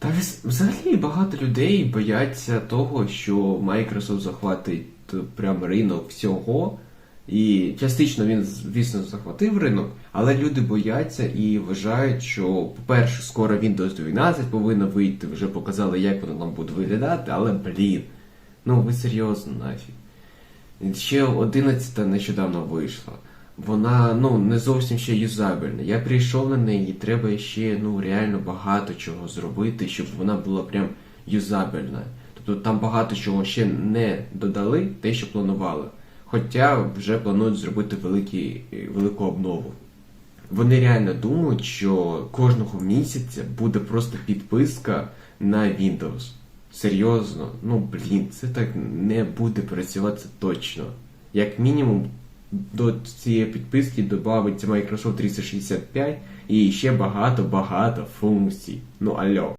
Та вз- взагалі багато людей бояться того, що Microsoft захватить е, прям ринок всього. І частично він, звісно, захватив ринок, але люди бояться і вважають, що, по-перше, скоро Windows 12 повинна вийти, вже показали, як воно там буде виглядати, але блін, ну ви серйозно нафіг. Ще 11 нещодавно вийшла. Вона ну не зовсім ще юзабельна. Я прийшов на неї, треба ще ну реально багато чого зробити, щоб вона була прям юзабельна. Тобто там багато чого ще не додали, те, що планували. Хоча вже планують зробити великі, велику обнову. Вони реально думають, що кожного місяця буде просто підписка на Windows. Серйозно, ну блін, це так не буде працювати точно. Як мінімум, до цієї підписки додається Microsoft 365 і ще багато-багато функцій. Ну алло.